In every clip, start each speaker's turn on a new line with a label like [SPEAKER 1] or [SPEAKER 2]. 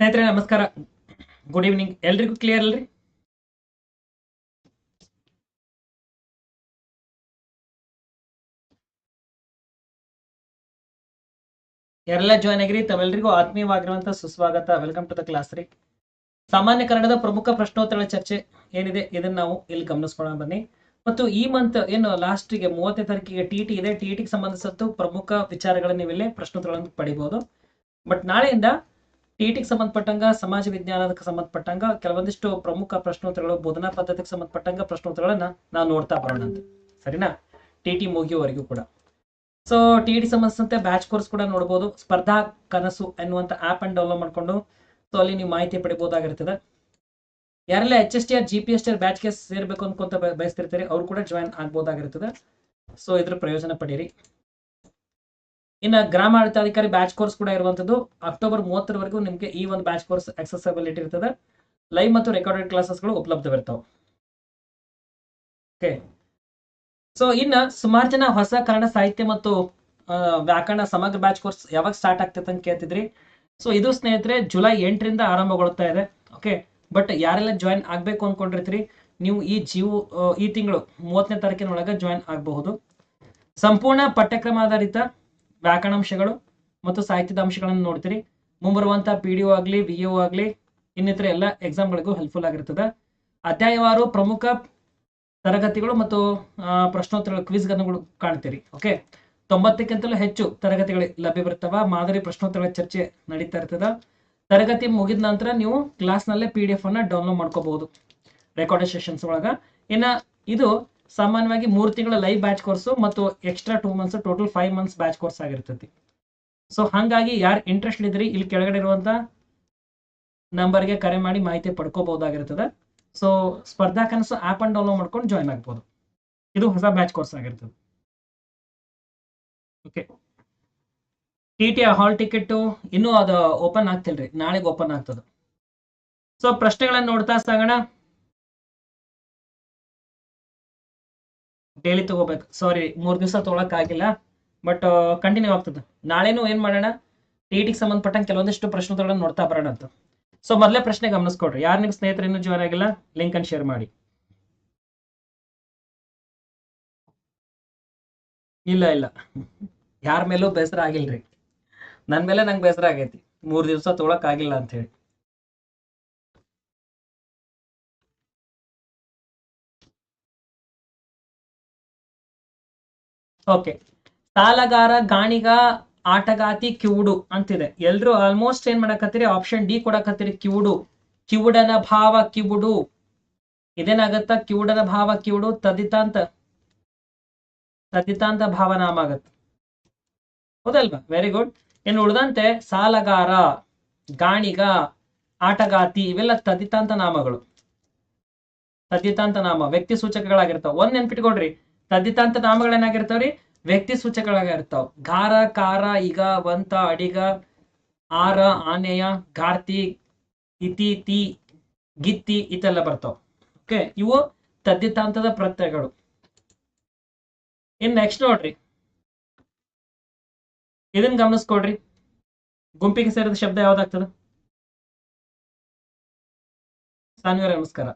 [SPEAKER 1] ಸ್ನೇಹಿತರೆ, ನಮಸ್ಕಾರ. Good evening ಎಲ್ರಿಗೂ ಕ್ಲಿಯರ್ ಅಲ್ರಿ? ಯಾರೆಲ್ಲ ಜಾಯ್ನ್ ಆಗಿರಿ. ತಾವೆಲ್ಲರಿಗೂ ಆತ್ಮೀಯವಾಗಿರುವಂತಹ ಸುಸ್ವಾಗತ. ವೆಲ್ಕಮ್ ಟು ದ ಕ್ಲಾಸ್ ರೀ. ಸಾಮಾನ್ಯ ಕನ್ನಡದ ಪ್ರಮುಖ ಪ್ರಶ್ನೋತ್ತರ ಚರ್ಚೆ ಏನಿದೆ? ಇದನ್ನ ನಾವು ಇಲ್ಲಿ ಗಮನಿಸ್ಕೊಳ್ಳೋಣ ಬನ್ನಿ. ಮತ್ತು ಈ ಮಂತ್ ಏನು ಲಾಸ್ಟ್ಗೆ ಮೂವತ್ತನೇ ತಾರೀಕಿಗೆ ಟಿ ಟಿ ಇದೆ. ಟಿ ಟಿಗೆ ಸಂಬಂಧಿಸಿದ್ದು ಪ್ರಮುಖ ವಿಚಾರಗಳನ್ನ ನೀವು ಇಲ್ಲೇ ಪ್ರಶ್ನೋತ್ತರಗಳನ್ನು ಪಡಿಬಹುದು ಬಟ್ ನಾಳೆಯಿಂದ ಟಿಟಿಗೆ ಸಂಬಂಧಪಟ್ಟಂಗ, ಸಮಾಜ ವಿಜ್ಞಾನಕ್ಕೆ ಸಂಬಂಧಪಟ್ಟಂಗ, ಕೆಲವೊಂದಿಷ್ಟು ಪ್ರಮುಖ ಪ್ರಶ್ನೋತ್ತರಗಳು, ಬೋಧನಾ ಪದ್ಧತಿಗೆ ಸಂಬಂಧಪಟ್ಟಂಗ ಪ್ರಶ್ನೋತ್ತರಗಳನ್ನ ನಾವು ನೋಡ್ತಾ ಬರೋಣ ಅಂತ. ಸರಿನಾ? ಟಿಟಿ ಮುಗಿಯುವವರೆಗೂ ಕೂಡ. ಸೊ ಟಿ ಟಿ ಸಂಬಂಧಿಸಿದಂತೆ ಬ್ಯಾಚ್ ಕೋರ್ಸ್ ಕೂಡ ನೋಡ್ಬೋದು. ಸ್ಪರ್ಧಾ ಕನಸು ಎನ್ನುವಂತ ಆಪ್ ಅನ್ನು ಡೌನ್ಲೋಡ್ ಮಾಡ್ಕೊಂಡು ಸೊ ಅಲ್ಲಿ ನೀವು ಮಾಹಿತಿ ಪಡಿಬಹುದಾಗಿರ್ತದೆ ಯಾರೆಲ್ಲ H S T R G P S T R ಬ್ಯಾಚ್ಗೆ ಸೇರ್ಬೇಕು ಅನ್ಕೊಂತ ಬಯ- ಬಯಸ್ತಿರ್ತೀರಿ, ಅವ್ರು ಕೂಡ ಜಾಯಿನ್ ಆಗ್ಬೋದಾಗಿರ್ತದೆ. ಸೊ ಇದ್ರ ಪ್ರಯೋಜನ ಪಡೀರಿ. ಇನ್ನ ಗ್ರಾಮ ಆಡಳಿತಾಧಿಕಾರಿ ಬ್ಯಾಚ್ ಕೋರ್ಸ್ ಕೂಡ ಇರುವಂತದ್ದು ಅಕ್ಟೋಬರ್ ಮೂವತ್ತರವರೆಗೂ ನಿಮಗೆ ಈ ಒಂದು ಬ್ಯಾಚ್ ಕೋರ್ಸ್ ಅಕ್ಸೆಸಬಿಲಿಟಿ ಇರ್ತದೆ. ಲೈವ್ ಮತ್ತು ರೆಕಾರ್ಡೆಡ್ ಕ್ಲಾಸಸ್ಗಳು ಉಪಲಬ್ಧವಿರ್ತಾವೆ ಓಕೆ ಸೊ ಇನ್ನ ಸುಮಾರು ಜನ ಹೊಸ ಕನ್ನಡ ಸಾಹಿತ್ಯ ಮತ್ತು ವ್ಯಾಕರಣ ಸಮಗ್ರ ಬ್ಯಾಚ್ ಕೋರ್ಸ್ ಯಾವಾಗ ಸ್ಟಾರ್ಟ್ ಆಗ್ತೈತೆ ಅಂತ ಕೇಳ್ತಿದ್ರಿ. ಸೊ ಇದು ಸ್ನೇಹಿತರೆ ಜುಲೈ ಎಂಟರಿಂದ ಆರಂಭಗೊಳ್ತಾ ಇದೆ. ಓಕೆ ಬಟ್ ಯಾರೆಲ್ಲ ಜಾಯಿನ್ ಆಗ್ಬೇಕು ಅನ್ಕೊಂಡಿರ್ತೀರಿ, ನೀವು ಈ ಜೀವ ಈ ತಿಂಗಳು ಮೂವತ್ತನೇ ತಾರೀಕಿನ ಒಳಗೆ ಜಾಯಿನ್ ಆಗಬಹುದು. ಸಂಪೂರ್ಣ ಪಠ್ಯಕ್ರಮ ಆಧಾರಿತ ವ್ಯಾಕರಣಾಂಶಗಳು ಮತ್ತು ಸಾಹಿತ್ಯದ ಅಂಶಗಳನ್ನು ನೋಡ್ತೀರಿ. ಮುಂಬರುವಂತಹ ಪಿ ಡಿ ಒ ಆಗಲಿ ವಿ ಒ ಆಗಲಿ, ಇನ್ನಿತರ ಎಲ್ಲ ಎಕ್ಸಾಮ್ಗಳಿಗೂ ಹೆಲ್ಪ್ಫುಲ್ ಆಗಿರ್ತದೆ. ಅಧ್ಯಾಯವಾರು ಪ್ರಮುಖ ತರಗತಿಗಳು ಮತ್ತು ಪ್ರಶ್ನೋತ್ತರಗಳು ಕ್ವಿಜ್ಗಳನ್ನು ಕಾಣ್ತೀರಿ. ಓಕೆ ತೊಂಬತ್ತಕ್ಕಿಂತಲೂ ಹೆಚ್ಚು ತರಗತಿಗಳು ಲಭ್ಯವಿರ್ತವೆ ಮಾದರಿ ಪ್ರಶ್ನೋತ್ತರಗಳ ಚರ್ಚೆ ನಡೀತಾ ಇರ್ತದ. ತರಗತಿ ಮುಗಿದ ನಂತರ ನೀವು ಕ್ಲಾಸ್ನಲ್ಲೇ ಪಿ ಡಿ ಎಫ್ ಅನ್ನ ಡೌನ್ಲೋಡ್ ಮಾಡ್ಕೋಬಹುದು. ರೆಕಾರ್ಡೆಡ್ ಸೆಷನ್ಸ್ ಒಳಗ. ಇನ್ನ ಇದು ಸಾಮಾನ್ಯವಾಗಿ ಮೂರು ತಿಂಗಳ ಲೈವ್ ಬ್ಯಾಚ್ ಕೋರ್ಸು ಮತ್ತು extra two months total five months batch course ಆಗಿರ್ತೈತಿ. ಸೊ ಹಾಗಾಗಿ ಯಾರು ಇಂಟ್ರೆಸ್ಟ್ ಇದ್ರಿ, ಇಲ್ಲಿ ಕೆಳಗಡೆ ಇರುವಂತ ನಂಬರ್ಗೆ ಕರೆ ಮಾಡಿ ಮಾಹಿತಿ ಪಡ್ಕೋಬಹುದಾಗಿರ್ತದೆ. ಸೊ ಸ್ಪರ್ಧಾ ಕನಸು ಆಪ್ ಅಂಡ್ ಡೌನ್ಲೋಡ್ ಮಾಡ್ಕೊಂಡು ಜಾಯ್ನ್ ಆಗ್ಬೋದು. ಇದು ಹೊಸ ಬ್ಯಾಚ್ ಕೋರ್ಸ್ ಆಗಿರ್ತದೆ. Okay T T hall ticket ಇನ್ನೂ ಅದು ಓಪನ್ ಆಗ್ತಿಲ್ರಿ, ನಾಳೆಗೆ ಓಪನ್ ಆಗ್ತದೆ. ಸೊ ಪ್ರಶ್ನೆಗಳನ್ನ ನೋಡ್ತಾ ಸಾಗೋಣ. ಡೈಲಿ ತಗೋಬೇಕು. ಸಾರಿ ಮೂರ್ ದಿವಸ ತಗೊಳಕ್ ಆಗಿಲ್ಲ ಬಟ್ ಕಂಟಿನ್ಯೂ ಆಗ್ತದೆ. ನಾಳೆನೂ ಏನ್ ಮಾಡೋಣ? ಟಿ ಟಿಗೆ ಸಂಬಂಧಪಟ್ಟಂಗೆ ಕೆಲವೊಂದಿಷ್ಟು ಪ್ರಶ್ನೆಗಳನ್ನ ನೋಡ್ತಾ ಬರೋಣ ಅಂತ. ಸೊ ಮೊದಲೇ ಪ್ರಶ್ನೆ ಗಮನಿಸ್ಕೊಡ್ರಿ. ಯಾರು ನಿಮ್ ಸ್ನೇಹಿತರು ಇನ್ನೂ ಜಾಯ್ನ್ ಆಗಿಲ್ಲ? ಲಿಂಕ್ ಅನ್ನು ಶೇರ್ ಮಾಡಿ. ಇಲ್ಲ ಇಲ್ಲ. ಯಾರ ಮೇಲೂ ಬೇಸರ ಆಗಿಲ್ರಿ. ನನ್ ಮೇಲೆ ನಂಗೆ ಬೇಸರ ಆಗೈತಿ. ಮೂರ್ ದಿವಸ ತೊಗೊಳಕ್ ಆಗಿಲ್ಲ ಅಂತ ಹೇಳಿ. ಓಕೆ ಸಾಲಗಾರ, ಗಾಣಿಗ, ಆಟಗಾತಿ, ಕಿವುಡು ಅಂತಿದೆ. ಎಲ್ರು ಆಲ್ಮೋಸ್ಟ್ ಏನ್ ಮಾಡಕತ್ತೀರಿ? Option D ಕೊಡಕತ್ತೀರಿ, ಕಿವುಡು. ಕಿವುಡನ ಭಾವ ಕಿವುಡು. ಇದೇನಾಗತ್ತ? ಕಿವುಡನ ಭಾವ ಕಿವುಡು, ತದಿತಾಂತ ತದಿತಾಂತ ಭಾವನಾಮ ಆಗತ್ತ. ಹೌದಲ್ವಾ? ವೆರಿ ಗುಡ್ ಇನ್ನು ಉಳಿದಂತೆ ಸಾಲಗಾರ, ಗಾಣಿಗ, ಆಟಗಾತಿ, ಇವೆಲ್ಲ ತದಿತಾಂತ ನಾಮಗಳು. ತದಿತಾಂತ ನಾಮ. ವ್ಯಕ್ತಿ ಸೂಚಕಗಳಾಗಿರ್ತಾವ. ಒಂದ್ ನೆನ್ಪಿಟ್ಕೊಡ್ರಿ ತದ್ದಿತಾಂತ ನಾಮಗಳೇನಾಗಿರ್ತಾವ್ರಿ ವ್ಯಕ್ತಿ ಸೂಚಕಗಳಾಗಿರ್ತಾವ. ಗಾರ ಕಾರ ಈಗ ವಂತ, ಅಡಿಗ, ಆರ ಆನೆಯ ಗಾರ್ತಿ ಇತಿ, ತಿ, ಗಿತ್ತಿ ಇತೆಲ್ಲ ಬರ್ತಾವ. ಓಕೆ ಇವು ತದ್ದಿತಾಂತದ ಪ್ರತ್ಯಯಗಳು. ಇನ್ ನೆಕ್ಸ್ಟ್ ನೋಡ್ರಿ. ಇದನ್ನ ಗಮನಿಸ್ಕೊಡ್ರಿ ಗುಂಪಿಗೆ ಸೇರಿದ ಶಬ್ದ ಯಾವ್ದಾಗ್ತದ? ಸಾನ್ವಿರ ನಮಸ್ಕಾರ.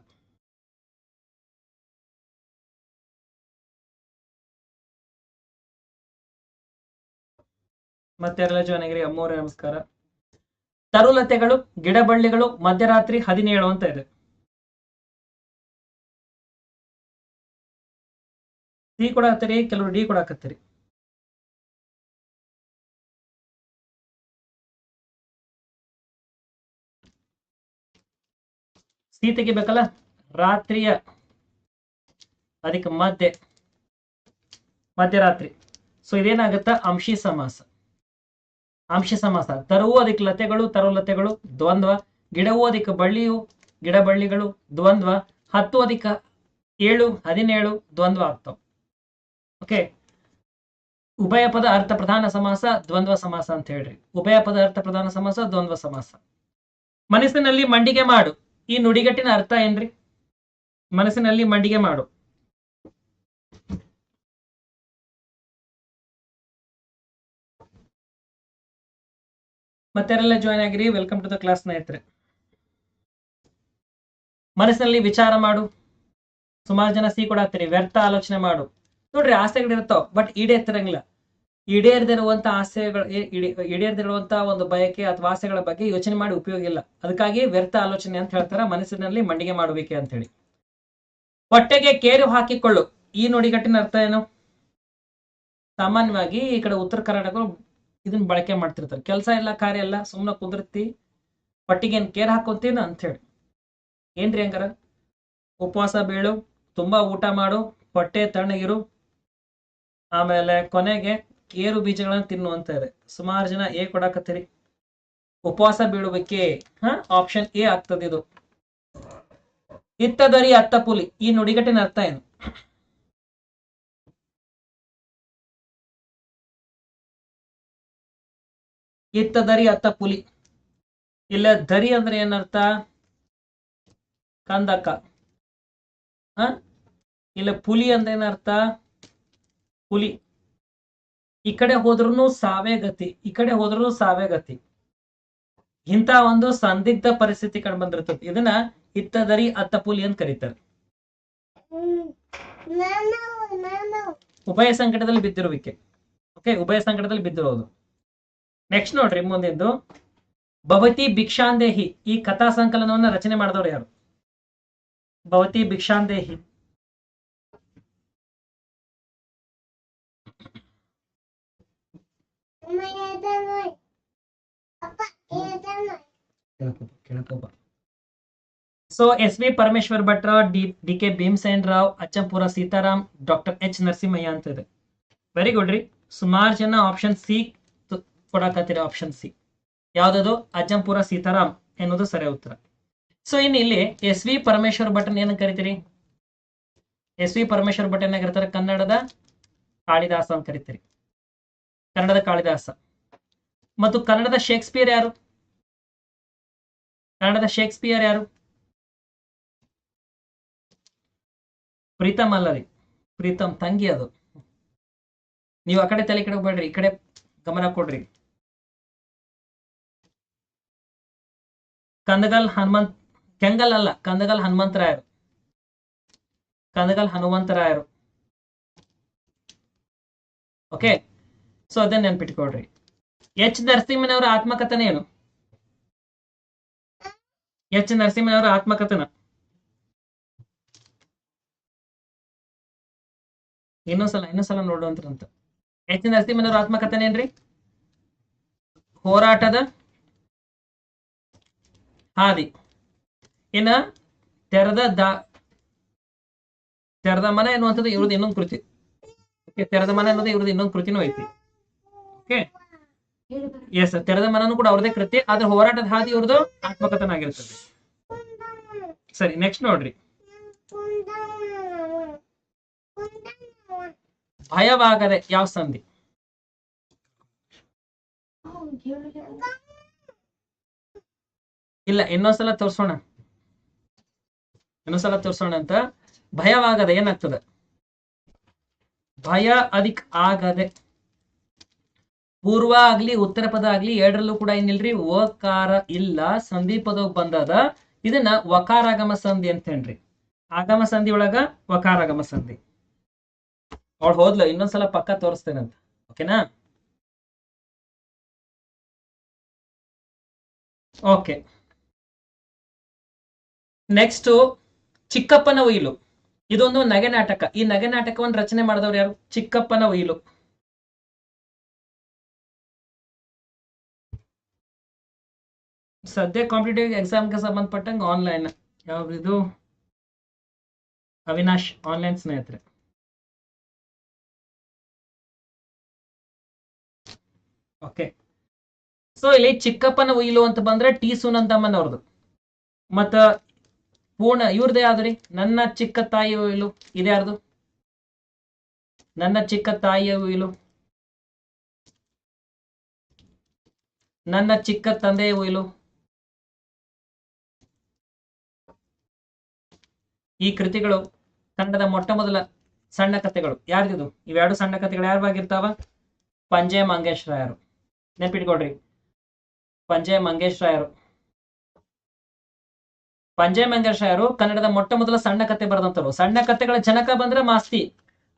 [SPEAKER 1] ಮತ್ತೆ ಯಾರೆಲ್ಲ ಜಾಯ್ನ್ ಆಗಿರಿ ನಮಸ್ಕಾರ. ತರುಲತೆಗಳು, ಗಿಡಬಳ್ಳಿಗಳು ಮಧ್ಯರಾತ್ರಿ ಹದಿನೇಳು ಅಂತ ಇದೆ. ಸಿ ಕೊಡಾಕತ್ತೀರಿ ಕೆಲವರು ಡಿ ಕೊಡಾಕತ್ತೀರಿ ಸಿ ತೆಗಿಬೇಕಲ್ಲ, ರಾತ್ರಿಯ ಅದಕ್ಕೆ ಮಧ್ಯೆ, ಮಧ್ಯರಾತ್ರಿ. ಸೊ ಇದೇನಾಗುತ್ತಾ? ಅಂಶಿ ಸಮಾಸ. ಅಂಶಿ ಸಮಾಸ. ತರುವು ಅದಕ್ಕೆ ಲತೆಗಳು ತರುಲತೆಗಳು ದ್ವಂದ್ವ. ಗಿಡವು ಅದಕ್ಕೆ ಬಳ್ಳಿಯು, ಗಿಡ ಬಳ್ಳಿಗಳು, ದ್ವಂದ್ವ. ಹತ್ತು ಅದಕ್ಕೆ ಏಳು, ಹದಿನೇಳು, ದ್ವಂದ್ವ ಆಗ್ತಾವ ಓಕೆ. ಉಭಯ ಪದ ಅರ್ಥ ಪ್ರಧಾನ ಸಮಾಸ, ದ್ವಂದ್ವ ಸಮಾಸ ಅಂತ ಹೇಳ್ರಿ. ಉಭಯ ಪದ ಅರ್ಥ ಪ್ರಧಾನ ಸಮಾಸ, ದ್ವಂದ್ವ ಸಮಾಸ. ಮನಸ್ಸಿನಲ್ಲಿ ಮಂಡಿಗೆ ಮಾಡು. ಈ ನುಡಿಗಟ್ಟಿನ ಅರ್ಥ ಏನ್ರಿ? ಮನಸ್ಸಿನಲ್ಲಿ ಮಂಡಿಗೆ ಮಾಡು. ಮತ್ತೆಲ್ಲ ಜಾಯ್ನ್ ಆಗಿರಿ. ವೆಲ್ಕಮ್ ಟು ದ ಕ್ಲಾಸ್ ಸ್ನೇಹಿತರೆ. ಮನಸ್ಸಿನಲ್ಲಿ ವಿಚಾರ ಮಾಡು. ಸುಮಾರು ಜನ ಸಿಹಿ ಕೊಡಾತೀರಿ ವ್ಯರ್ಥ ಆಲೋಚನೆ ಮಾಡು. ನೋಡ್ರಿ ಆಸೆಗಳಿರ್ತಾವ ಬಟ್ ಈಡೇರ್ತಿರಂಗಿಲ್ಲ. ಈಡೇರ್ದಿರುವಂತ ಆಸೆಗಳು ಈಡೇರ್ದಿರುವಂತ ಒಂದು ಬಯಕೆ ಅಥವಾ ಆಸೆಗಳ ಬಗ್ಗೆ ಯೋಚನೆ ಮಾಡಿ ಉಪಯೋಗ ಇಲ್ಲ. ಅದಕ್ಕಾಗಿ ವ್ಯರ್ಥ ಆಲೋಚನೆ ಅಂತ ಹೇಳ್ತಾರ. ಮನಸ್ಸಿನಲ್ಲಿ ಮಂಡಿಗೆ ಮಾಡಬೇಕೆ ಅಂತ ಹೇಳಿ ಹೊಟ್ಟೆಗೆ ಕೇರು ಹಾಕಿಕೊಳ್ಳು. ಈ ನುಡಿಗಟ್ಟಿನ ಅರ್ಥ ಏನು? ಸಾಮಾನ್ಯವಾಗಿ ಈ ಕಡೆ ಉತ್ತರ ಕರ್ನಾಟಕ ಇದನ್ನ ಬಳಕೆ ಮಾಡ್ತಿರ್ತಾರೆ. ಕೆಲಸ ಇಲ್ಲ, ಕಾರ್ಯ ಇಲ್ಲ ಸುಮ್ಮನೆ ಕುಂದಿರ್ತಿ, ಪಟ್ಟಿಗೆ ಏನ್ ಕೇರ್ ಹಾಕೊಂತೀನ ಅಂತ ಹೇಳಿ. ಏನ್ರಿ ಹಂಗಾರ? ಉಪವಾಸ ಬೀಳು, ತುಂಬಾ ಊಟ ಮಾಡು, ಹೊಟ್ಟೆ ತಣ್ಣಗಿರು, ಆಮೇಲೆ ಕೊನೆಗೆ ಕೇರು ಬೀಜಗಳನ್ನ ತಿನ್ನು ಅಂತ ಇದೆ ಸುಮಾರು ಜನ ಏ ಕೊಡಾಕತ್ತೀರಿ. ಉಪವಾಸ ಬೀಳುವಿಕೆ ಹ ಆಪ್ಷನ್ ಎ ಆಗ್ತದೆ ಇದು. ಇತ್ತದರಿ ಅತ್ತ ಪುಲಿ ಈ ನುಡಿಗಟ್ಟಿನ ಅರ್ಥ ಏನು? ಇತ್ತದರಿ ಅತ್ತ ಪುಲಿ. ಇಲ್ಲ ದರಿ ಅಂದ್ರೆ ಏನರ್ಥ? ಕಂದಕ. ಹ? ಇಲ್ಲ ಪುಲಿ ಅಂದ್ರೆ ಏನರ್ಥ? ಪುಲಿ. ಈ ಕಡೆ ಹೋದ್ರೂ ಸಾವೇ ಗತಿ. ಈ ಕಡೆ ಹೋದ್ರೂ ಸಾವೇ ಗತಿ. ಇಂತ ಒಂದು ಸಂದಿಗ್ಧ ಪರಿಸ್ಥಿತಿ ಕಂಡು ಬಂದಿರ್ತದೆ. ಇದನ್ನ ಇತ್ತದರಿ ಅತ್ತ ಪುಲಿ ಅಂತ ಕರೀತಾರೆ. ಉಭಯ ಸಂಕಟದಲ್ಲಿ ಬಿದ್ದಿರುವಿಕೆ. ಓಕೆ ಉಭಯ ಸಂಕಟದಲ್ಲಿ ಬಿದ್ದಿರೋದು. ನೆಕ್ಸ್ಟ್ ನೋಡ್ರಿ ಮುಂದಿದ್ದು. ಭವತಿ ಭಿಕ್ಷಾಂದೇಹಿ. ಈ ಕಥಾ ಸಂಕಲನವನ್ನ ರಚನೆ ಮಾಡಿದವರು ಯಾರು? ಭವತಿ ಭಿಕ್ಷಾಂದೇಹಿ. ಸೊ ಎಸ್ ವಿ ಪರಮೇಶ್ವರ್ ಭಟ್ರ D D K Bhimsen Rao Achampura Sitaram doctor H Narasimhaiah ಅಂತ ಇದೆ. ವೆರಿ ಗುಡ್ ರೀ. ಸುಮಾರು ಜನ ಆಪ್ಷನ್ ಸಿ ಕೊಡಕತ್ತೀರಿ ಆಪ್ಷನ್ ಸಿ. ಯಾವ್ದದು? ಅಜ್ಜಂಪುರ ಸೀತಾರಾಮ್ ಎನ್ನುವುದು ಸರಿ ಉತ್ತರ. ಸೊ ಇನ್ನು ಇಲ್ಲಿ ಎಸ್ ವಿ ಪರಮೇಶ್ವರ್ ಭಟನ್ ಏನ ಕರಿತೀರಿ? ಎಸ್ ವಿ ಪರಮೇಶ್ವರ್ ಭಟ್ ಏನ ಕನ್ನಡದ ಕಾಳಿದಾಸ ಅಂತ ಕರಿತೀರಿ. ಕನ್ನಡದ ಕಾಳಿದಾಸ. ಮತ್ತು ಕನ್ನಡದ ಶೇಕ್ಸ್ಪಿಯರ್ ಯಾರು? ಕನ್ನಡದ ಶೇಕ್ಸ್ಪಿಯರ್ ಯಾರು? ಪ್ರೀತಮ್ ಅಲ್ಲ ರೀ ಪ್ರೀತಮ್ ತಂಗಿ ಅದು. ನೀವು ಆ ಕಡೆ ತಲೆ ಕೆಡಬೇಡ್ರಿ ಈ ಕಡೆ ಗಮನ ಕೊಡ್ರಿ. ಕಂದಗಲ್ ಹನುಮಂತ್, ಕೆಂಗಲ್ ಅಲ್ಲ, ಕಂದಗಲ್ ಹನುಮಂತರಾಯರು. ಕಂದಗಲ್ ಹನುಮಂತರಾಯರು. ಓಕೆ ಸೊ ಅದನ್ನ ನೆನ್ಪಿಟ್ಕೊಳ್ರಿ ಎಚ್ ನರಸಿಂಹನವರ ಆತ್ಮಕಥನ ಏನು? ಎಚ್ ನರಸಿಂಹನವರ ಆತ್ಮಕಥನ. ಇನ್ನೊಂದ್ಸಲ ಇನ್ನೊಂದ್ಸಲ ನೋಡುವಂತ ಎಚ್ ನರಸಿಂಹನವರ ಆತ್ಮಕಥನ ಏನ್ರಿ? ಹೋರಾಟದ ಹಾದಿ. ಇನ್ನ ತೆರೆದ ದಾ, ತೆರೆದ ಮನೆ ಎನ್ನುವಂಥದ್ದು ಇವ್ರದ್ದು ಇನ್ನೊಂದು ಕೃತಿ. ಓಕೆ ತೆರೆದ ಮನೆ ಅನ್ನೋದು ಇವ್ರದ್ದು ಇನ್ನೊಂದು ಕೃತಿನೂ ಐತಿ. ಓಕೆ ಎಸ್ ತೆರೆದ ಮನನು ಕೂಡ ಅವ್ರದೇ ಕೃತಿ, ಆದ್ರೆ ಹೋರಾಟದ ಹಾದಿ ಇವ್ರದ್ದು ಆತ್ಮಕಥನಾಗಿರ್ತದೆ. ಸರಿ ನೆಕ್ಸ್ಟ್ ನೋಡ್ರಿ. ಭಯವಾಗದೆ ಯಾವ ಸಂಧಿ? ಇಲ್ಲ, ಇನ್ನೊಂದ್ಸಲ ತೋರ್ಸೋಣ. ಇನ್ನೊಂದ್ಸಲ ತೋರ್ಸೋಣ ಅಂತ. ಭಯವಾಗದ, ಏನಾಗ್ತದೆ? ಭಯ ಅದಿಕ್ ಆಗದೆ. ಪೂರ್ವ ಆಗ್ಲಿ, ಉತ್ತರ ಪದ ಆಗ್ಲಿ, ಎರಡರಲ್ಲೂ ಕೂಡ ಏನಿಲ್ರಿ? ಓಕಾರ ಇಲ್ಲ, ಸಂಧಿ ಪದ ಬಂದದ. ಇದನ್ನ ವಕಾರಾಗಮ ಸಂಧಿ ಅಂತ ಹೇಳ್ರಿ ಆಗಮ ಸಂಧಿ ಒಳಗ ವಕಾರಾಗಮ ಸಂಧಿ. ಅವಳು ಹೋದ್ಲು, ಇನ್ನೊಂದ್ಸಲ ಪಕ್ಕ ತೋರಿಸ್ತೇನಂತ. ಓಕೆನಾ? ಓಕೆ. ನೆಕ್ಸ್ಟ್ ಚಿಕ್ಕಪ್ಪನ ಒಯ್ಲು ಇದೊಂದು ನಗೆ ನಾಟಕ. ಈ ನಗೆ ನಾಟಕವನ್ನು ರಚನೆ ಮಾಡಿದವರು ಯಾರು? ಚಿಕ್ಕಪ್ಪನ ಒಯ್ಲು ಸದ್ಯ ಕಾಂಪಿಟೇಟಿವ್ ಎಕ್ಸಾಮ್ಗೆ ಸಂಬಂಧಪಟ್ಟಂಗೆ ಆನ್ಲೈನ್ ಯಾವ್ದು ಅವಿನಾಶ್ ಆನ್ಲೈನ್ ಸ್ನೇಹಿತರೆ. ಓಕೆ ಸೊ ಇಲ್ಲಿ ಚಿಕ್ಕಪ್ಪನ ಉಯಿಲು ಅಂತ ಬಂದ್ರೆ ಟಿ. ಸುನಂದಮ್ಮನವ್ರದ್ದು. ಮತ್ತ ಪೂರ್ಣ, ಇವ್ರದೇ ಆದ್ರಿ ನನ್ನ ಚಿಕ್ಕ ತಾಯಿಯ ಉಯಿಲು ಇದ್ಯಾರ್ದು ನನ್ನ ಚಿಕ್ಕ ತಾಯಿಯ ಉಯಿಲು ನನ್ನ ಚಿಕ್ಕ ತಂದೆಯ ಉಯಿಲು ಈ ಕೃತಿಗಳು ಕನ್ನಡದ ಮೊಟ್ಟ ಮೊದಲ ಸಣ್ಣ ಕಥೆಗಳು. ಯಾರ್ದಿದು? ಇವೆರಡು ಸಣ್ಣ ಕಥೆಗಳು ಯಾರು ಆಗಿರ್ತಾವ ಪಂಜೆ ಮಂಗೇಶ್ ರಾಯರು ನೆನ್ಪಿಟ್ಕೊಡ್ರಿ ಪಂಜೆ ಮಂಗೇಶ್ ರಾಯರು ಪಂಜೆ ಶಾಯರು ಕನ್ನಡದ ಮೊಟ್ಟ ಮೊದಲ ಸಣ್ಣ ಕತೆ ಬರೆದಂತರು ಸಣ್ಣ ಕತೆಗಳ ಜನಕ ಬಂದ್ರೆ ಮಾಸ್ತಿ.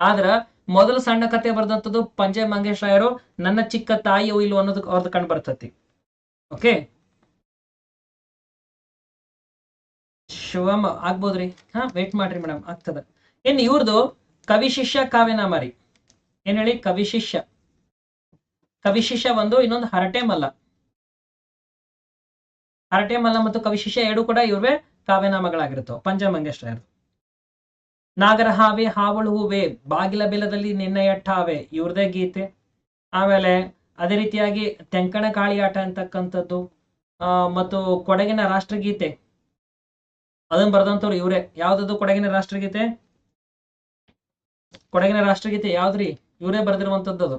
[SPEAKER 1] ಆದ್ರ ಮೊದಲು ಸಣ್ಣ ಕತೆ ಬರೆದಂತದ್ದು ಪಂಜಯ ಮಂಗೇಶ್ ರಾಯರು ನನ್ನ ಚಿಕ್ಕ ತಾಯಿ ಇಲ್ವ ಅನ್ನೋದು ಅವ್ರದ್ದು ಕಂಡು ಬರ್ತತಿ. ಓಕೆ? ಶಿವಮ್ ಆಗ್ಬೋದ್ರಿ? ಹಾ ವೇಟ್ ಮಾಡ್ರಿ ಮೇಡಮ್ ಆಗ್ತದ. ಇನ್ ಇವ್ರದ್ದು ಕವಿ ಶಿಷ್ಯ ಕಾವ್ಯನಾಮ ರೀ ಏನ್ ಹೇಳಿ? ಕವಿ ಶಿಷ್ಯ. ಕವಿ ಶಿಷ್ಯ ಒಂದು ಇನ್ನೊಂದು ಹರಟೆ ಮಲ್ಲ ಹರಟೆ ಮಲ್ಲ ಮತ್ತು ಕವಿಶಿಷ್ಯ ಎರಡು ಕೂಡ ಇವ್ರವೇ ಕಾವ್ಯನಾಮಗಳಾಗಿರ್ತಾವ ಪಂಚಮಂಗೇಶ್ವರ ನಾಗರ ಹಾವೆ, ಹಾವಳು ಹೂವೆ, ಬಾಗಿಲ ಬೆಲದಲ್ಲಿ ನಿನ್ನೆಯ ಠಾವೆ, ಇವ್ರದೇ ಗೀತೆ. ಆಮೇಲೆ ಅದೇ ರೀತಿಯಾಗಿ ತೆಂಕಣ ಕಾಳಿಯಾಟ ಅಂತಕ್ಕಂಥದ್ದು ಮತ್ತು ಕೊಡಗಿನ ರಾಷ್ಟ್ರಗೀತೆ. ಅದನ್ನ ಬರ್ದಂತವ್ರು ಇವ್ರೆ. ಯಾವ್ದದು ಕೊಡಗಿನ ರಾಷ್ಟ್ರಗೀತೆ? ಕೊಡಗಿನ ರಾಷ್ಟ್ರಗೀತೆ ಯಾವ್ದ್ರಿ? ಇವರೇ ಬರೆದಿರುವಂತದ್ದು ಅದು.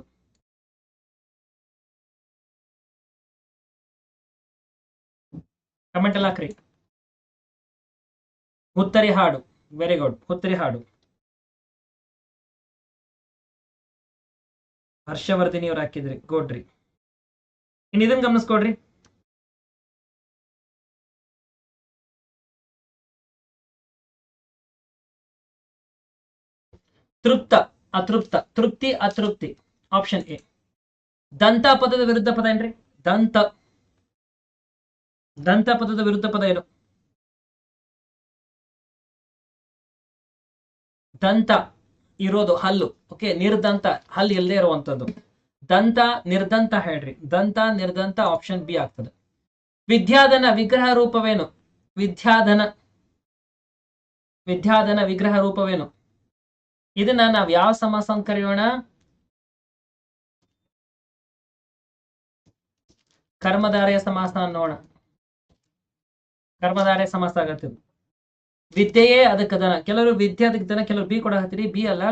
[SPEAKER 1] ಕಮೆಂಟ್ ಎಲ್ಲ ಹಾಕ್ರಿ. ಹುತ್ತರಿ ಹಾಡು ವೆರಿ ಗುಡ್ ಹುತ್ತರಿ ಹಾಡು. ಹರ್ಷವರ್ಧಿನಿ ಅವ್ರು ಹಾಕಿದ್ರಿ ಗುಡ್ ರೀ. ಇನ್ ಇದನ್ನ ಗಮನಿಸ್ಕೊಡ್ರಿ. ತೃಪ್ತ, ಅತೃಪ್ತ, ತೃಪ್ತಿ, ಅತೃಪ್ತಿ ಆಪ್ಷನ್ ಎ ದಂತ ಪದದ ವಿರುದ್ಧ ಪದ ಏನ್ರಿ? ದಂತ. ದಂತ ಪದದ ವಿರುದ್ಧ ಪದ ಏನು? ದಂತ ಇರೋದು ಹಲ್ಲು ಓಕೆ ನಿರ್ದಂತ, ಹಲ್ಲು ಇಲ್ಲದೆ ಇರುವಂತದ್ದು. ದಂತ, ನಿರ್ದಂತ ಹೇಳ್ರಿ. ದಂತ, ನಿರ್ದಂತ ಆಪ್ಷನ್ ಬಿ ಆಗ್ತದೆ. ವಿದ್ಯಾಧನ ವಿಗ್ರಹ ರೂಪವೇನು? ವಿದ್ಯಾಧನ. ವಿದ್ಯಾಧನ ವಿಗ್ರಹ ರೂಪವೇನು? ಇದನ್ನ ನಾವ್ ಯಾವ ಸಮಾಸ ಅಂತ ಕರೆಯೋಣ? ಕರ್ಮಧಾರೆಯ ಸಮಾಸ ಅನ್ನೋಣ. ಕರ್ಮಧಾರೆಯ ಸಮಾಸ ಆಗತ್ತೆ. ವಿದ್ಯೆಯೇ ಅದಕ್ಕ ದನ ಕೆಲವರು ವಿದ್ಯೆ ಅದಕ್ಕ ದನ ಕೆಲವರು ಬಿ ಕೊಡಕತ್ತೀರಿ ಬಿ ಅಲ್ಲ.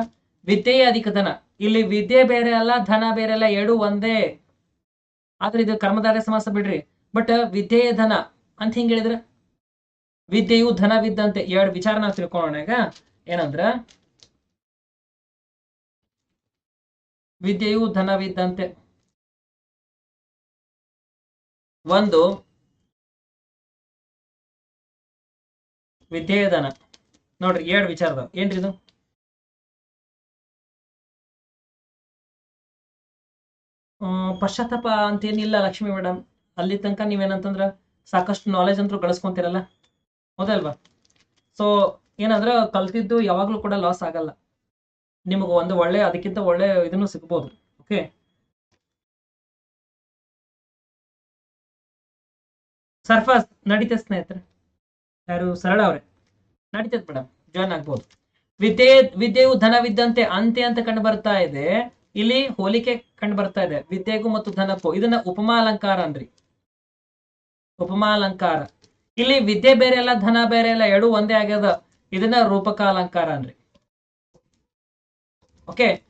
[SPEAKER 1] ವಿದ್ಯೆಯೇ ಅಧಿಕ ಧನ. ಇಲ್ಲಿ ವಿದ್ಯೆ ಬೇರೆ ಅಲ್ಲ, ಧನ ಬೇರೆ ಅಲ್ಲ, ಎರಡು ಒಂದೇ. ಆದ್ರೆ ಇದು ಕರ್ಮಧಾರೆ ಸಮಾಸ ಬಿಡ್ರಿ. ಬಟ್ ವಿದ್ಯೆಯೇ ಧನ ಅಂತ ಹಿಂಗ ಹೇಳಿದ್ರ? ವಿದ್ಯೆಯು ಧನವಿದ್ದಂತೆ ಎರಡು ವಿಚಾರ ನಾವು ತಿಳ್ಕೊಳ್ಳೋಣ ಏನಂದ್ರ? ವಿದ್ಯೆಯು ಧನವಿದ್ದಂತೆ ಒಂದು ವಿದ್ಯೆಯ ಧನ ನೋಡ್ರಿ, ಎರಡು ವಿಚಾರದ ಏನ್ರಿ ಇದು? ಪಶ್ಚಾತ್ತಾಪ ಅಂತೇನಿಲ್ಲ ಲಕ್ಷ್ಮಿ ಮೇಡಮ್. ಅಲ್ಲಿ ತನಕ ನೀವೇನಂತಂದ್ರ ಸಾಕಷ್ಟು ನಾಲೆಜ್ ಅಂತೂ ಗಳಿಸ್ಕೊಂತೀರಲ್ಲ? ಹೌದಲ್ವಾ ಸೊ ಏನಂದ್ರ ಕಲ್ತಿದ್ದು ಯಾವಾಗ್ಲೂ ಕೂಡ ಲಾಸ್ ಆಗಲ್ಲ. ನಿಮಗೆ ಒಂದು ಒಳ್ಳೆ, ಅದಕ್ಕಿಂತ ಒಳ್ಳೆ ಇದನ್ನು ಸಿಗ್ಬೋದು. ಓಕೆ ಸರ್ಫಾಸ್, ನಡೀತೆ ಸ್ನೇಹಿತರೆ. ಯಾರು? ಸರಳ ಅವ್ರೆ. ನಡೀತದೆ ಮೇಡಮ್. ಜಾಯ್ನ್ ಆಗ್ಬೋದು. ವಿದ್ಯೆ, ವಿದ್ಯೆಯು ಧನವಿದ್ದಂತೆ ಅಂತೆ ಅಂತ ಕಂಡು ಬರ್ತಾ ಇದೆ. ಇಲ್ಲಿ ಹೋಲಿಕೆ ಕಂಡು ಬರ್ತಾ ಇದೆ. ವಿದ್ಯೆಗೂ ಮತ್ತು ಧನಕ್ಕೂ. ಇದನ್ನ ಉಪಮಾ ಅಲಂಕಾರ ಅಂದ್ರಿ. ಉಪಮಾ ಅಲಂಕಾರ. ಇಲ್ಲಿ ವಿದ್ಯೆ ಬೇರೆ ಅಲ್ಲ, ಧನ ಬೇರೆ ಅಲ್ಲ, ಎರಡು ಒಂದೇ ಆಗ್ಯದ. ಇದನ್ನ ರೂಪಕ ಅಲಂಕಾರ ಅಂದ್ರಿ. ಓಕೆ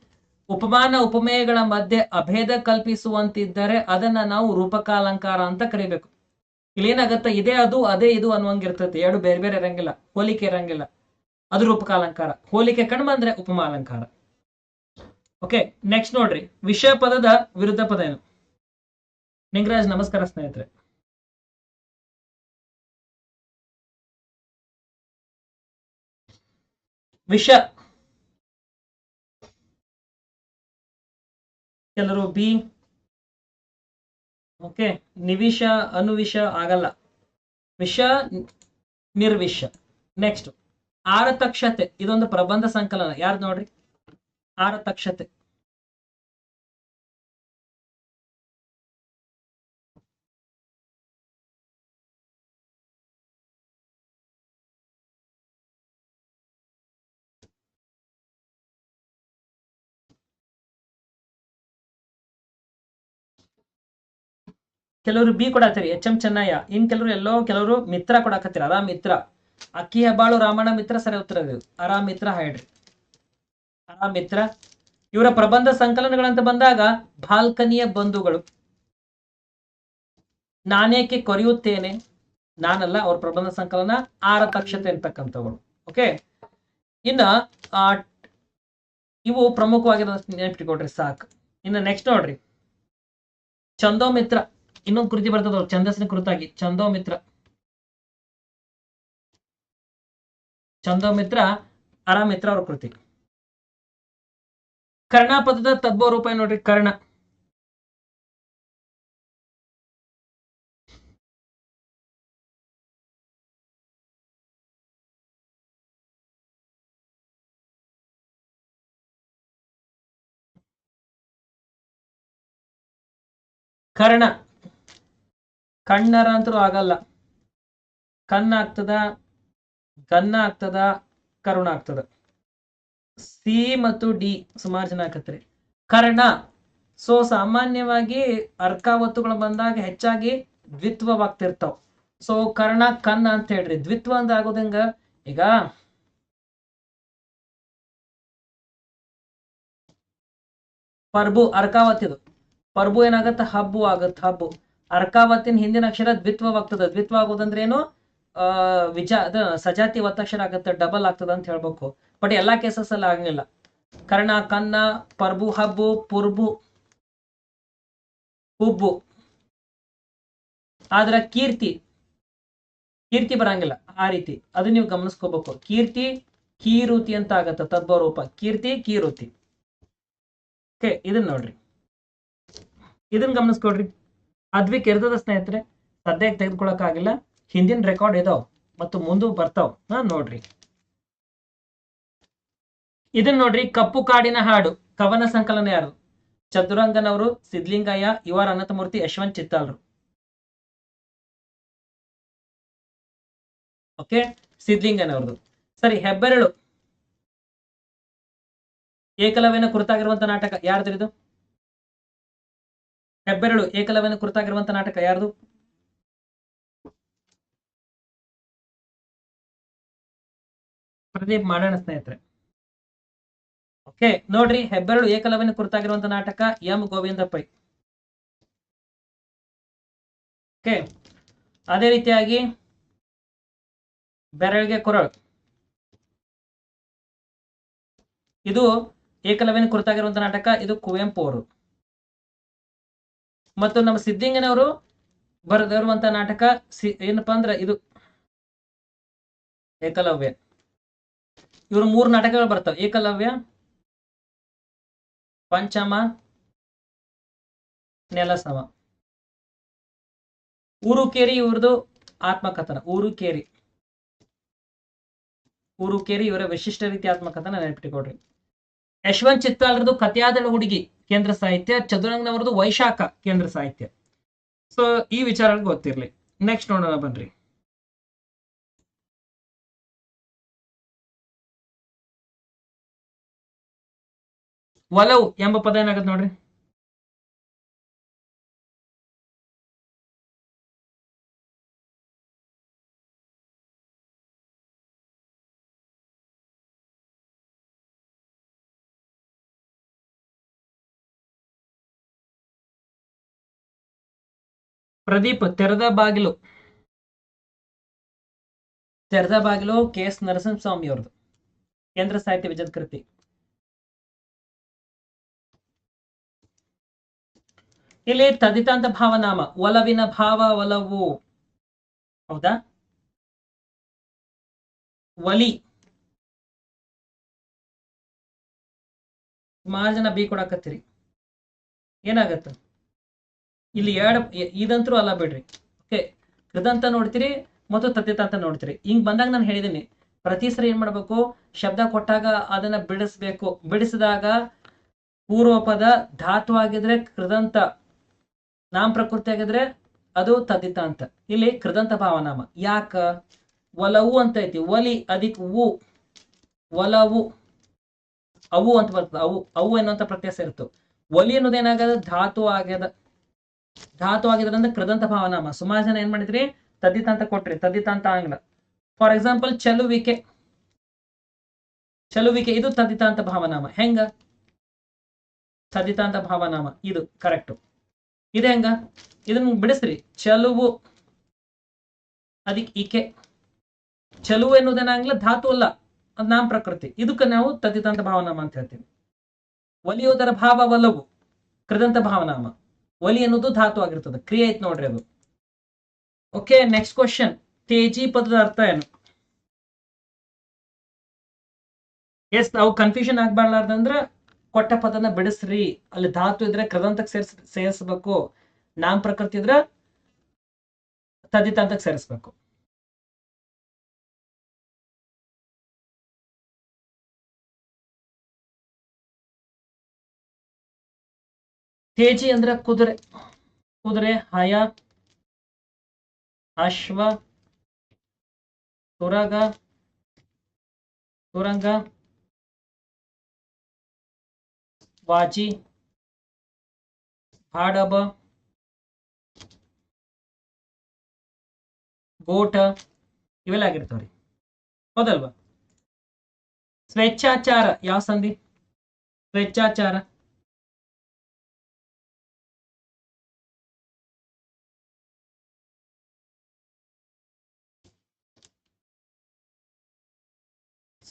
[SPEAKER 1] ಉಪಮಾನ ಉಪಮೇಯಗಳ ಮಧ್ಯೆ ಅಭೇದ ಕಲ್ಪಿಸುವಂತಿದ್ದರೆ ಅದನ್ನ ನಾವು ರೂಪಕ ಅಲಂಕಾರ ಅಂತ ಕರಿಬೇಕು. ಇಲ್ಲಿ ಏನಾಗತ್ತ ಇದೇ ಅದು, ಅದೇ ಇದು ಅನ್ನುವಂಗಿರ್ತೈತಿ. ಎರಡು ಬೇರೆ ಬೇರೆ ಇರಂಗಿಲ್ಲ. ಹೋಲಿಕೆ ಇರಂಗಿಲ್ಲ. ಅದ್ರ ಉಪಕಾಲಂಕಾರ ಹೋಲಿಕೆ ಕಂಡು ಬಂದ್ರೆ ಉಪಮಾ ಅಲಂಕಾರ. ಓಕೆ ನೆಕ್ಸ್ಟ್ ನೋಡ್ರಿ. ವಿಷಯ ಪದದ ವಿರುದ್ಧ ಪದ ಏನು? ನಿಂಗರಾಜ್, ನಮಸ್ಕಾರ ಸ್ನೇಹಿತರೆ. ವಿಷ. ಕೆಲವರು ಬಿ ಓಕೆ ನಿವಿಷ ಅನುವಿಷ ಆಗಲ್ಲ. ವಿಷ ನಿರ್ವಿಷ ನೆಕ್ಸ್ಟ್ ಆರತಕ್ಷತೆ ಇದೊಂದು ಪ್ರಬಂಧ ಸಂಕಲನ. ಯಾರು ನೋಡ್ರಿ? ಆರತಕ್ಷತೆ ಕೆಲವರು ಬಿ ಕೊಡಾತಿರಿ ಎಚ್ ಎಂ ಚೆನ್ನಯ್ಯ, ಇನ್ ಕೆಲವರು ಎಲ್ಲೋ ಕೆಲವರು ಮಿತ್ರ ಕೊಡಾಕತ್ತೀರ, ಅರಾ ಮಿತ್ರ. ಅಕ್ಕಿ ಹೆಬ್ಬಾಳು ರಾಮಣ್ಣ ಮಿತ್ರ ಸರಿ ಉತ್ತರ ಇದು. ಅರಾ ಮಿತ್ರ ಹೇಳ್ರಿ ಅರಾ ಮಿತ್ರ. ಇವರ ಪ್ರಬಂಧ ಸಂಕಲನಗಳಂತ ಬಂದಾಗ ಬಾಲ್ಕನಿಯ ಬಂಧುಗಳು. ನಾನೇಕೆ ಕೊರೆಯುತ್ತೇನೆ? ನಾನಲ್ಲ, ಅವ್ರ ಪ್ರಬಂಧ ಸಂಕಲನ ಆರ ಆರತಕ್ಷತೆ ಅಂತಕ್ಕಂಥವುಗಳು ಓಕೆ ಇನ್ನ ಇವು ಪ್ರಮುಖವಾಗಿರೋ ನೆನಪಿಟ್ಕೊಡ್ರಿ ಸಾಕು. ಇನ್ನು ನೆಕ್ಸ್ಟ್ ನೋಡ್ರಿ. ಚಂದೋ ಮಿತ್ರ. ಇನ್ನೊಂದು ಕೃತಿ ಬರ್ತದ? ಛಂದಸ್ಸಿನ ಕುರಿತಾಗಿ ಚಂದೋಮಿತ್ರ ಚಂದೋಮಿತ್ರ ಅರಾಮಿತ್ರ ಅವ್ರ ಕೃತಿ. ಕರ್ಣಪದದ ತದ್ಭವ ರೂಪ ನೋಡ್ರಿ? ಕರ್ಣ. ಕರ್ಣ. ಕಣ್ಣರ ಅಂತರೂ ಆಗಲ್ಲ. ಕಣ್ಣಾಗ್ತದ ಗನ್ನ ಆಗ್ತದ, ಕರುಣ ಆಗ್ತದ. ಸಿ ಮತ್ತು ಡಿ ಸುಮಾರು ಜನ ಹಾಕತ್ರಿ. ಕರ್ಣ, ಸೊ ಸಾಮಾನ್ಯವಾಗಿ ಅರ್ಕಾವತ್ತುಗಳು ಬಂದಾಗ ಹೆಚ್ಚಾಗಿ ದ್ವಿತ್ವವಾಗ್ತಿರ್ತಾವ. ಸೊ ಕರ್ಣ ಕನ್ನ ಅಂತ ಹೇಳ್ರಿ. ದ್ವಿತ್ವ ಅಂತ ಆಗೋದಂಗ ಈಗ ಪರ್ಬು ಅರ್ಕಾವತ್ತಿದು ಪರ್ಬು ಏನಾಗತ್ತ? ಹಬ್ಬು ಆಗತ್ತ, ಹಬ್ಬು. ಅರ್ಕಾವತ್ತಿನ ಹಿಂದಿನ ಅಕ್ಷರ ದ್ವಿತ್ವವಾಗ್ತದ. ದ್ವಿತ್ವ ಆಗೋದಂದ್ರೆ ಏನು ವಿಜ, ಅದ ಸಜಾತಿ ಒತ್ತಕ್ಷರ ಆಗುತ್ತೆ ಡಬಲ್ ಆಗ್ತದ ಅಂತ ಹೇಳ್ಬೇಕು. ಬಟ್ ಎಲ್ಲಾ ಕೇಸಸ್ ಅಲ್ಲಿ ಆಗಂಗಿಲ್ಲ. ಕರ್ಣ, ಕನ್ನ, ಪರ್ಬು, ಹಬ್ಬು, ಪುರ್ಬು, ಹುಬ್ಬು. ಆದ್ರ ಕೀರ್ತಿ ಕೀರ್ತಿ ಬರಂಗಿಲ್ಲ. ಆ ರೀತಿ. ಅದು ನೀವು ಗಮನಿಸ್ಕೋಬೇಕು. ಕೀರ್ತಿ, ಕೀರುತಿ ಅಂತ ಆಗತ್ತ ತದ್ಭವ ರೂಪ ಕೀರ್ತಿ, ಕೀರುತಿ. ಓಕೆ ಇದನ್ನ ನೋಡ್ರಿ. ಇದನ್ನ ಗಮನಿಸ್ಕೊಡ್ರಿ ಅದ್ವಿಕ್ ಇರ್ತದ ಸ್ನೇಹಿತರೆ, ಸದ್ಯಕ್ಕೆ ತೆಗೆದುಕೊಳಕ್ ಆಗಿಲ್ಲ ಹಿಂದಿನ ರೆಕಾರ್ಡ್ ಇದಾವ್ ಮತ್ತು ಮುಂದೆ ಬರ್ತಾವ್. ಹಾ, ನೋಡ್ರಿ. ಇದನ್ನ ನೋಡ್ರಿ, ಕಪ್ಪು ಕಾಡಿನ ಹಾಡು, ಕವನ ಸಂಕಲನ ಯಾರು ಚದುರಂಗನವರು ಸಿದ್ಲಿಂಗಯ್ಯ ಇವರ ಅನಂತಮೂರ್ತಿ ಯಶವಂತ್ ಚಿತ್ತಾಲ್ರು. ಓಕೆ ಸಿದ್ಲಿಂಗನವ್ರದ್ದು ಸರಿ, ಹೆಬ್ಬೆರಳು. ಏಕಲವ್ಯನ ಕುರಿತಾಗಿರುವಂತ ನಾಟಕ ಯಾರ್ದು ಹೆಬ್ಬೆರಳು ಏಕಲವ್ಯನ ಕುರಿತಾಗಿರುವಂತ ನಾಟಕ ಯಾರ್ದು? ಪ್ರದೀಪ್ ಮಾಡೋಣ ಸ್ನೇಹಿತರೆ. ಓಕೆ, ನೋಡ್ರಿ, ಹೆಬ್ಬೆರಳು ಏಕಲವ್ಯನ ಕುರಿತಾಗಿರುವಂತಹ ನಾಟಕ ಎಂ ಗೋವಿಂದ ಪೈ. ಓಕೆ, ಅದೇ ರೀತಿಯಾಗಿ ಬೆರಳಿಗೆ ಕೊರಳು. ಇದು ಏಕಲವ್ಯನ ಕುರಿತಾಗಿರುವಂತಹ ನಾಟಕ, ಇದು ಕುವೆಂಪು ಅವರು. ಮತ್ತು ನಮ್ಮ ಸಿದ್ದಿಂಗನವರು ಬರೆದಿರುವಂತ ನಾಟಕ ಸಿ ಏನಪ್ಪಾ ಅಂದ್ರೆ ಇದು ಏಕಲವ್ಯ. ಇವರು ಮೂರು ನಾಟಕಗಳು ಬರ್ತವೆ. ಏಕಲವ್ಯ, ಪಂಚಮ, ನೆಲಸಮ. ಊರು ಕೇರಿ ಇವ್ರದ್ದು ಆತ್ಮಕಥನ. ಊರು ಕೇರಿ ಊರು ಕೇರಿ ಇವರ ವಿಶಿಷ್ಟ ರೀತಿ ಆತ್ಮಕಥನ ನೆನಪಿಟ್ಟುಕೊಡ್ರಿ ಯಶವಂತ್ ಚಿತ್ತಾಲ್ರದು ಕಥೆಯಾದಳು ಹುಡುಗಿ. ಕೇಂದ್ರ ಸಾಹಿತ್ಯ, ಚದುರಂಗನವರದು ವೈಶಾಖ ಕೇಂದ್ರ ಸಾಹಿತ್ಯ. ಸೊ ಈ ವಿಚಾರಗಳು ಗೊತ್ತಿರ್ಲಿ. ನೆಕ್ಸ್ಟ್ ನೋಡೋಣ ಬನ್ರಿ. ಒಲವು ಎಂಬ ಪದ ಏನಾಗುತ್ತೆ ನೋಡ್ರಿ? ಪ್ರದೀಪ್, ತೆರೆದ ಬಾಗಿಲು. ತೆರೆದ ಬಾಗಿಲು ಕೆ ಎಸ್ ನರಸಿಂಹಸ್ವಾಮಿ ಅವ್ರದ್ದು ಕೇಂದ್ರ ಸಾಹಿತ್ಯ ವಿಜಯ ಕೃತಿ. ಇಲ್ಲಿ ತದಿತಾಂತ ಭಾವನಾಮ, ಒಲವಿನ ಭಾವ ಒಲವು. ಹೌದಾ? ಒಲಿ. ಸುಮಾರು ಜನ ಬಿ ಕೊಡಾಕತ್ತೀರಿ. ಏನಾಗತ್ತ? ಇಲ್ಲಿ ಎರಡು ಇದಂತರೂ ಅಲ್ಲ ಬಿಡ್ರಿ. ಓಕೆ ಕೃದಂತ ನೋಡ್ತೀರಿ, ಮತ್ತು ತದ್ದಿತಾಂತ ನೋಡ್ತೀರಿ. ಹಿಂಗ್ ಬಂದಾಗ ನಾನು ಹೇಳಿದ್ದೀನಿ ಪ್ರತಿ ಸರಿ ಏನ್ ಮಾಡ್ಬೇಕು? ಶಬ್ದ ಕೊಟ್ಟಾಗ ಅದನ್ನ ಬಿಡಿಸ್ಬೇಕು. ಬಿಡಿಸಿದಾಗ ಪೂರ್ವಪದ ಧಾತು ಆಗಿದ್ರೆ ಕೃದಂತ, ನಾಮ ಪ್ರಕೃತಿ ಆಗಿದ್ರೆ ಅದು ತದ್ದಿತಾಂತ ಇಲ್ಲಿ ಕೃದಂತ ಭಾವನಾಮ. ಯಾಕ? ಒಲವು ಅಂತ ಐತಿ. ಒಲಿ ಅದಿಕ್ ಉ ಒಲವು, ಅವು ಅಂತ ಬರ್ತದೆ. ಅವು ಅವು ಎನ್ನುವಂತ ಪ್ರತ್ಯಾಸ ಇರ್ತು ಒಲಿ ಅನ್ನೋದೇನಾಗದ? ಧಾತು ಆಗ್ಯದ. ಧಾತು ಆಗಿದ್ರಿಂದ ಕೃದಂತ ಭಾವನಾಮ. ಸುಮಾರು ಏನ್ ಮಾಡಿದ್ರಿ? ತದ್ದಿತಾಂತ ಕೊಟ್ರಿ. ತದ್ದಿತಾಂತ ಆಂಗ್ಲ ಫಾರ್ ಎಕ್ಸಾಂಪಲ್ ಚಲುವಿಕೆ. ಚಲುವಿಕೆ, ಇದು ತದ್ದಿತಾಂತ ಭಾವನಾಮ. ಹೆಂಗ? ತದ್ದಿತಾಂತ ಭಾವನಾಮ. ಇದು ಕರೆಕ್ಟ್ ಇದು ಹೆಂಗ? ಇದನ್ನ ಬಿಡಿಸ್ರಿ. ಚಲುವು. ಅದಕ್ಕೆ. ಈಕೆ ಚಲುವು ಎನ್ನುವುದೇನಾಗ್ಲ ಧಾತು ಅಲ್ಲ. ಅದು ನಾಮ ಪ್ರಕೃತಿ. ಇದಕ್ಕೆ ನಾವು ತದ್ದಿತಾಂತ ಭಾವನಾಮ ಅಂತ ಹೇಳ್ತೀವಿ. ಒಲಿಯುವುದರ ಭಾವ ಒಲವು. ಕೃದಂತ ಭಾವನಾಮ. ಒಲಿ ಅನ್ನೋದು ಧಾತು ಆಗಿರ್ತದೆ. ಕ್ರಿಯೆ ಐತ್ ನೋಡ್ರಿ ಅದು. ಓಕೆ ನೆಕ್ಸ್ಟ್ ಕ್ವಶನ್ ತೇಜಿ ಪದದ ಅರ್ಥ ಏನು? ಎಸ್ ಅವು ಕನ್ಫ್ಯೂಷನ್ ಆಗ್ಬಾರ್ದಂದ್ರ ಕೊಟ್ಟ ಪದನ ಬಿಡಿಸ್ರಿ. ಅಲ್ಲಿ ಧಾತು ಇದ್ರೆ ಕೃದಂತಕ್ಕೆ ಸೇರ್ಸ್, ಸೇರಿಸ್ಬೇಕು. ನಾಮ ಪ್ರಕೃತಿ ಇದ್ರ ತದಿತಾಂತಕ್ಕೆ ಸೇರಿಸ್ಬೇಕು. ತೇಜಿ ಅಂದ್ರೆ ಕುದುರೆ. ಕುದುರೆ, ಹಯ, ಅಶ್ವ, ತುರಗ, ತುರಂಗ, ವಾಜಿ, ಹಾಡಬ ಗೋಟ ಇವೆಲ್ಲ ಆಗಿರ್ತಾವ್ರಿ. ಹೌದಲ್ವಾ ಸ್ವೇಚ್ಛಾಚಾರ, ಯಾವ ಸಂಧಿ? ಸ್ವೇಚ್ಛಾಚಾರ.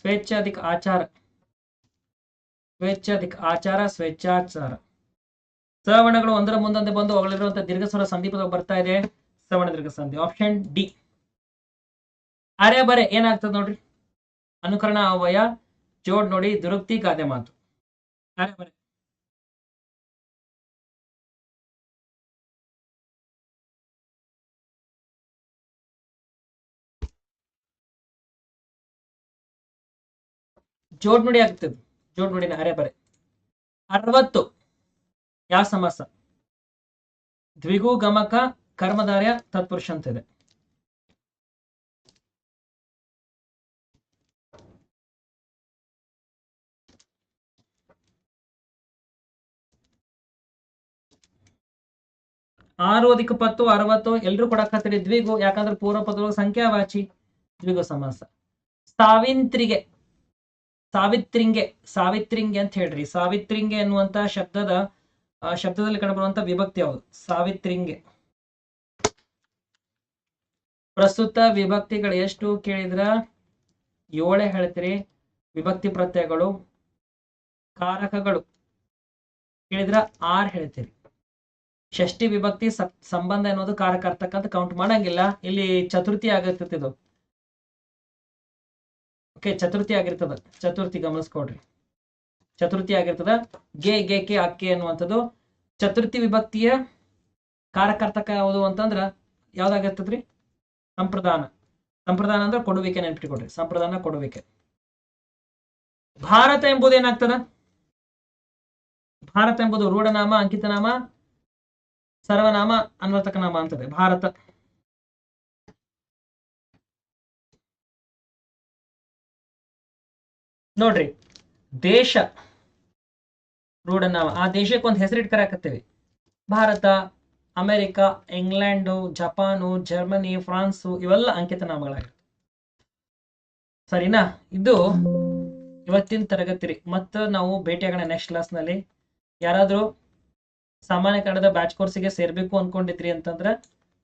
[SPEAKER 1] ಸ್ವೇಚ್ಛಾಧಿಕ ಆಚಾರ ಸ್ವೇಚ್ಛಾಧಿಕ ಆಚಾರ, ಸ್ವೇಚ್ಛಾಚಾರ. ಸವರ್ಣಗಳು ಒಂದರ ಮುಂದಂದೆ ಬಂದು ಅವುಗಳಿರುವಂತಹ ದೀರ್ಘ ಸ್ವರ ಸಂಧಿ ಪದ ಬರ್ತಾ ಇದೆ. ಸವರ್ಣ ದೀರ್ಘ ಸಂಧಿ ಆಪ್ಷನ್ ಡಿ ಅರೆ ಬರೆ ಏನಾಗ್ತದೆ ನೋಡ್ರಿ? ಅನುಕರಣ ಅವಯ, ಜೋಡ್ ನೋಡಿ ದುರುಕ್ತಿ ಗಾದೆ ಮಾತು. ಅರೆ ಬರೆ ಜೋಡ್ ನುಡಿ ಆಗ್ತದೆ. ಜೋಡ್ ನುಡಿನ ಅರೆ ಬರೆ. ಅರವತ್ತು. ಯಾವ ಸಮಾಸ? ದ್ವಿಗು, ಗಮಕ, ಕರ್ಮಧಾರ್ಯ, ತತ್ಪುರುಷ ಅಂತ ಇದೆ. ಆರು ಅಧಿಕ ಪತ್ತು, ಅರವತ್ತು, ಎಲ್ರು ಕೊಡಕತ್ತೀರಿ ದ್ವಿಗು, ಯಾಕಂದ್ರೆ ಪೂರ್ವ ಪದಗಳು ಸಂಖ್ಯಾವಾಚಿ. ದ್ವಿಗು ಸಮಾಸ. ಸಾವಿತ್ರಿಗೆ. ಸಾವಿತ್ರಿಂಗೆ ಸಾವಿತ್ರಿಂಗೆ ಅಂತ ಹೇಳ್ರಿ. ಸಾವಿತ್ರಿಂಗೆ ಎನ್ನುವಂತ ಶಬ್ದದ ಶಬ್ದದಲ್ಲಿ ಕಂಡುಬರುವಂತ ವಿಭಕ್ತಿ ಯಾವುದು? ಸಾವಿತ್ರಿಂಗೆ. ಪ್ರಸ್ತುತ ವಿಭಕ್ತಿಗಳು ಎಷ್ಟು ಕೇಳಿದ್ರ? ಏಳೇ ಹೇಳ್ತೀರಿ. ವಿಭಕ್ತಿ ಪ್ರತ್ಯಯಗಳು, ಕಾರಕಗಳು. ಕೇಳಿದ್ರ ಆರ್ ಹೇಳ್ತೀರಿ. ಷಷ್ಠಿ ವಿಭಕ್ತಿ ಸಂಬಂಧ ಅನ್ನೋದು ಕಾರಕ ಅಂತ ಕೌಂಟ್ ಮಾಡಂಗಿಲ್ಲ. ಇಲ್ಲಿ ಚತುರ್ಥಿ ಆಗತ್ತೈತಿ ಓಕೆ, ಚತುರ್ಥಿ ಆಗಿರ್ತದ. ಚತುರ್ಥಿ ಗಮನಿಸ್ಕೊಡ್ರಿ ಚತುರ್ಥಿ ಆಗಿರ್ತದ. ಗೆ ಗೆ, ಕೆ, ಅಕ್ಕೆ ಅನ್ನುವಂಥದ್ದು ಚತುರ್ಥಿ ವಿಭಕ್ತಿಯ ಕಾರಕರ್ತಕ ಯಾವುದು ಅಂತಂದ್ರ ಯಾವ್ದಾಗಿರ್ತದ್ರಿ? ಸಂಪ್ರದಾನ. ಸಂಪ್ರದಾನ ಅಂದ್ರೆ ಕೊಡುವಿಕೆ ನೆನ್ಪಿಟ್ಕೊಡ್ರಿ ಸಂಪ್ರದಾನ, ಕೊಡುವಿಕೆ. ಭಾರತ ಎಂಬುದು ಏನಾಗ್ತದ? ಭಾರತ ಎಂಬುದು ರೂಢನಾಮ, ಅಂಕಿತನಾಮ, ಸರ್ವನಾಮ ಅನ್ವರ್ತಕ ನಾಮ ಅಂತದೆ. ಭಾರತ. ನೋಡ್ರಿ, ದೇಶ. ರೂಢನಾಮ ಆ ದೇಶಕ್ಕೆ ಒಂದು ಹೆಸರಿಟ್ಟು ಕರೆಯಕತ್ತೀವಿ Bharat, America, England, Japan, Germany, France, ಇವೆಲ್ಲ ಅಂಕಿತ ನಾಮಗಳಾಗಿರ್ತವೆ ಸರಿನಾ? ಇದು ಇವತ್ತಿನ ತರಗತಿ ರೀ. ಮತ್ತು ನಾವು ಭೇಟಿಯಾಗೋಣ ನೆಕ್ಸ್ಟ್ ಕ್ಲಾಸ್ನಲ್ಲಿ ಯಾರಾದರೂ ಸಾಮಾನ್ಯ ಕನ್ನಡದ ಬ್ಯಾಚ್ ಕೋರ್ಸಿಗೆ ಸೇರ್ಬೇಕು ಅನ್ಕೊಂಡಿದ್ರಿ ಅಂತಂದ್ರೆ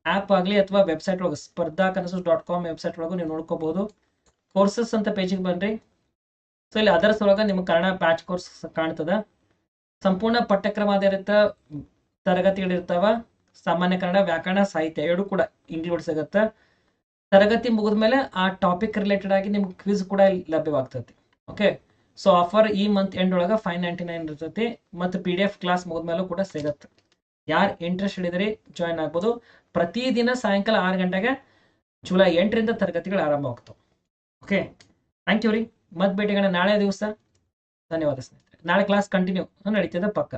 [SPEAKER 1] ಆ್ಯಪ್ ಆಗಲಿ ಅಥವಾ ವೆಬ್ಸೈಟ್ ಒಳಗೆ ಸ್ಪರ್ಧಾ ಕನಸು ಡಾಟ್ ಕಾಮ್ ವೆಬ್ಸೈಟ್ ಒಳಗೂ ನೀವು ನೋಡ್ಕೋಬಹುದು ಕೋರ್ಸಸ್ ಅಂತ ಪೇಜಿಗೆ ಬನ್ರಿ. ಸೊ ಇಲ್ಲಿ ಅದರ್ಸ್ ಒಳಗ ನಿಮ್ಗೆ ಕನ್ನಡ ಪ್ಯಾಚ್ ಕೋರ್ಸ್ ಕಾಣ್ತದ. ಸಂಪೂರ್ಣ ಪಠ್ಯಕ್ರಮ ಆಧಾರಿತ ತರಗತಿಗಳಿರ್ತಾವ. ಸಾಮಾನ್ಯ ಕನ್ನಡ, ವ್ಯಾಕರಣ, ಸಾಹಿತ್ಯ ಎರಡು ಕೂಡ ಇನ್ಕ್ಲೂಡ್ ಸಿಗತ್ತೆ. ತರಗತಿ ಮುಗಿದ ಮೇಲೆ ಆ ಟಾಪಿಕ್ ರಿಲೇಟೆಡ್ ಆಗಿ ನಿಮ್ಗೆ ಕ್ವಿಜ್ ಕೂಡ ಲಭ್ಯವಾಗ್ತೈತಿ. ಓಕೆ ಸೊ ಆಫರ್ ಈ ಮಂತ್ ಎಂಡ್ ಒಳಗೆ ಫೈವ್ ನೈಂಟಿ ನೈನ್ ಇರ್ತೈತಿ ಮತ್ತು ಪಿ ಡಿ ಎಫ್ ಕ್ಲಾಸ್ ಮುಗಿದ್ಮೇಲೂ ಕೂಡ ಸಿಗತ್ತೆ. ಯಾರು ಇಂಟ್ರೆಸ್ಟ್ ಇದ್ರಿ ಜಾಯ್ನ್ ಆಗ್ಬೋದು. ಪ್ರತಿದಿನ ಸಾಯಂಕಾಲ ಆರು ಗಂಟೆಗೆ ಜುಲೈ ಎಂಟರಿಂದ ತರಗತಿಗಳು ಆರಂಭ ಓಕೆ ಥ್ಯಾಂಕ್ ಯು ರೀ. ಮತ್ತೆ ಭೇಟಿಗಳ ನಾಳೆ ದಿವಸ, ಧನ್ಯವಾದ ಸ್ನೇಹಿತರೆ. ನಾಳೆ ಕ್ಲಾಸ್ ಕಂಟಿನ್ಯೂ ನಡೀತದೆ ಪಕ್ಕ.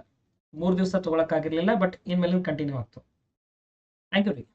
[SPEAKER 1] ಮೂರು ದಿವಸ ತೊಗೊಳಕ್ಕಾಗಿರ್ಲಿಲ್ಲ ಬಟ್ ಇನ್ಮೇಲೆ ಕಂಟಿನ್ಯೂ ಆಗ್ತವೆ ಥ್ಯಾಂಕ್ ಯು ರೀ.